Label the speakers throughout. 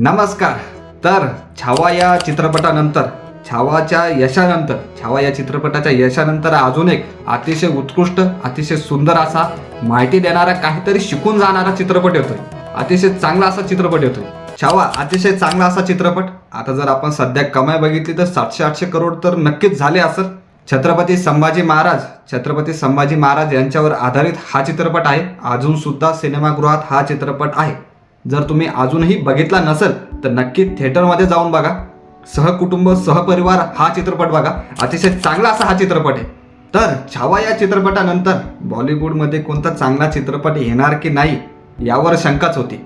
Speaker 1: नमस्कार. तर छावा या चित्रपटानंतर छावाच्या यशानंतर छावा या चित्रपटाच्या यशानंतर अजून एक अतिशय उत्कृष्ट अतिशय सुंदर असा माहिती देणारा काहीतरी शिकून जाणारा चित्रपट येतोय. अतिशय चांगला असा चित्रपट येतोय. छावा अतिशय चांगला असा चित्रपट. आता जर आपण सध्या कमाई बघितली तर सातशे आठशे करोड तर नक्कीच झाले असत छत्रपती संभाजी महाराज छत्रपती संभाजी महाराज यांच्यावर आधारित हा चित्रपट आहे. अजून सुद्धा सिनेमागृहात हा चित्रपट आहे. जर तुम्ही अजूनही बघितला नसेल तर नक्की थिएटरमध्ये जाऊन बघा. सहकुटुंब सहपरिवार हा चित्रपट बघा. अतिशय चांगला असा हा चित्रपट आहे. तर छावा या चित्रपटानंतर बॉलिवूडमध्ये कोणता चांगला चित्रपट येणार की नाही यावर शंकाच होती.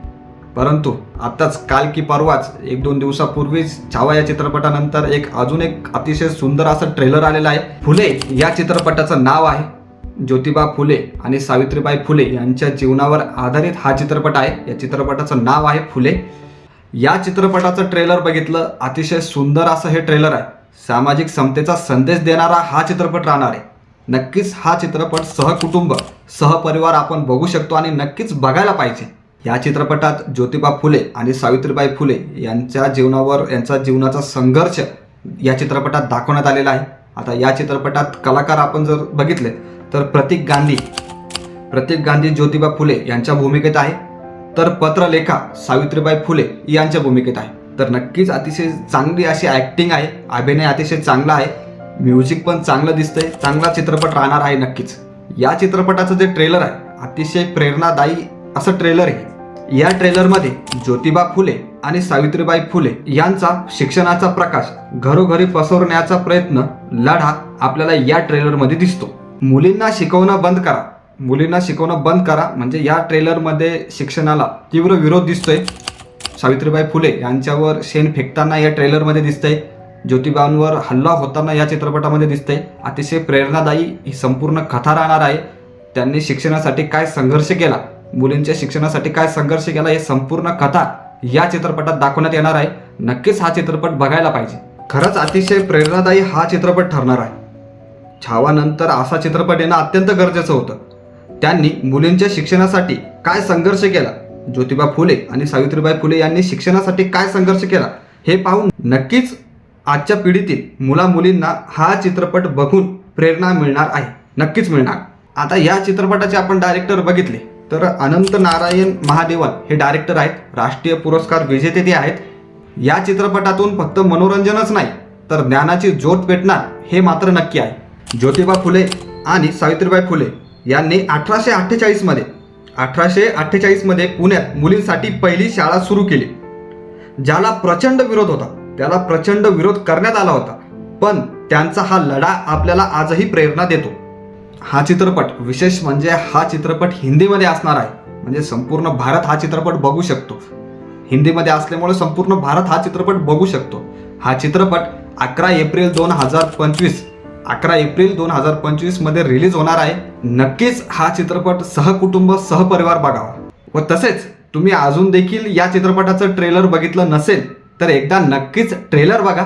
Speaker 1: परंतु आत्ताच काल की परवाच एक दोन दिवसापूर्वीच छावा या चित्रपटानंतर एक अजून एक अतिशय सुंदर असं ट्रेलर आलेलं आहे. फुले या चित्रपटाचं नाव आहे. ज्योतिबा फुले आणि सावित्रीबाई फुले यांच्या जीवनावर आधारित हा चित्रपट आहे. या चित्रपटाचं नाव आहे फुले. या चित्रपटाचं ट्रेलर बघितलं अतिशय सुंदर असं हे ट्रेलर आहे. सामाजिक समतेचा संदेश देणारा हा चित्रपट राहणार आहे. नक्कीच हा चित्रपट सहकुटुंब सहपरिवार आपण बघू शकतो आणि नक्कीच बघायला पाहिजे. या चित्रपटात ज्योतिबा फुले आणि सावित्रीबाई फुले यांच्या जीवनावर यांचा जीवनाचा संघर्ष या चित्रपटात दाखवण्यात आलेला आहे. आता या चित्रपटात कलाकार आपण जर बघितले तर प्रतीक गांधी प्रतीक गांधी ज्योतिबा फुले यांच्या भूमिकेत आहे. तर पत्रलेखा सावित्रीबाई फुले यांच्या भूमिकेत आहे. तर नक्कीच अतिशय चांगली अशी ॲक्टिंग आहे. अभिनय अतिशय चांगला आहे. म्युझिक पण चांगलं दिसतंय. चांगला चित्रपट राहणार आहे नक्कीच. या चित्रपटाचं जे ट्रेलर आहे अतिशय प्रेरणादायी असं ट्रेलर आहे. या ट्रेलरमध्ये ज्योतिबा फुले आणि सावित्रीबाई फुले यांचा शिक्षणाचा प्रकाश घरोघरी पसरवण्याचा प्रयत्न लढा आपल्याला या ट्रेलरमध्ये दिसतो. मुलींना शिकवणं बंद करा. मुलींना शिकवणं बंद करा. म्हणजे या ट्रेलरमध्ये शिक्षणाला तीव्र विरोध दिसतोय. सावित्रीबाई फुले यांच्यावर शेण फेकताना या ट्रेलरमध्ये दिसतंय. ज्योतिबांवर हल्ला होताना या चित्रपटामध्ये दिसतंय. अतिशय प्रेरणादायी ही संपूर्ण कथा राहणार आहे. त्यांनी शिक्षणासाठी काय संघर्ष केला? मुलींच्या शिक्षणासाठी काय संघर्ष केला? हे संपूर्ण कथा या चित्रपटात दाखवण्यात येणार आहे. नक्कीच हा चित्रपट बघायला पाहिजे. खरंच अतिशय प्रेरणादायी हा चित्रपट ठरणार आहे. छावानंतर असा चित्रपट येणं अत्यंत गरजेचं होतं. त्यांनी मुलींच्या शिक्षणासाठी काय संघर्ष केला? ज्योतिबा फुले आणि सावित्रीबाई फुले यांनी शिक्षणासाठी काय संघर्ष केला? हे पाहून नक्कीच आजच्या पिढीतील मुला मुलींना हा चित्रपट बघून प्रेरणा मिळणार आहे. नक्कीच मिळणार. आता या चित्रपटाचे आपण डायरेक्टर बघितले. तर अनंत नारायण महादेवन हे डायरेक्टर आहेत. राष्ट्रीय पुरस्कार विजेते ते आहेत. या चित्रपटातून फक्त मनोरंजनच नाही तर ज्ञानाची ज्योत पेटणार हे मात्र नक्की आहे. ज्योतिबा फुले आणि सावित्रीबाई फुले यांनी अठराशे अठ्ठेचाळीसमध्ये अठराशे अठ्ठेचाळीसमध्ये पुण्यात मुलींसाठी पहिली शाळा सुरू केली. ज्याला प्रचंड विरोध होता. त्याला प्रचंड विरोध करण्यात आला होता. पण त्यांचा हा लढा आपल्याला आजही प्रेरणा देतो. हा चित्रपट विशेष म्हणजे हा चित्रपट हिंदीमध्ये असणार आहे. म्हणजे संपूर्ण भारत हा चित्रपट बघू शकतो. हिंदीमध्ये असल्यामुळे संपूर्ण भारत हा चित्रपट बघू शकतो. हा चित्रपट अकरा एप्रिल दोन हजार पंचवीस अकरा एप्रिल दोन हजार पंचवीसमध्ये रिलीज होणार आहे. नक्कीच हा चित्रपट सहकुटुंब सहपरिवार बघावा. व तसेच तुम्ही अजून देखील या चित्रपटाचं ट्रेलर बघितलं नसेल तर एकदा नक्कीच ट्रेलर बघा.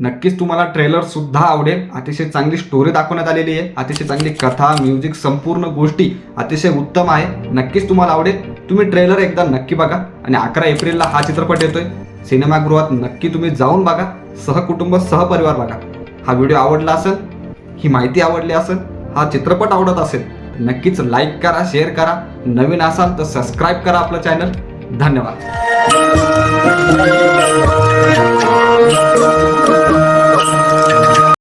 Speaker 1: नक्कीच तुम्हाला ट्रेलरसुद्धा आवडेल. अतिशय चांगली स्टोरी दाखवण्यात आलेली आहे. अतिशय चांगली कथा म्युझिक संपूर्ण गोष्टी अतिशय उत्तम आहे. नक्कीच तुम्हाला आवडेल. तुम्ही ट्रेलर एकदा नक्की बघा. आणि अकरा एप्रिलला हा चित्रपट येतोय. सिनेमागृहात नक्की तुम्ही जाऊन बघा. सहकुटुंब सहपरिवार बघा. हा व्हिडिओ आवडला असेल ही माहिती आवडली असेल हा चित्रपट आवडत असेल तर नक्कीच लाईक करा शेअर करा. नवीन असाल तर सबस्क्राईब करा आपलं चॅनल धन्यवाद.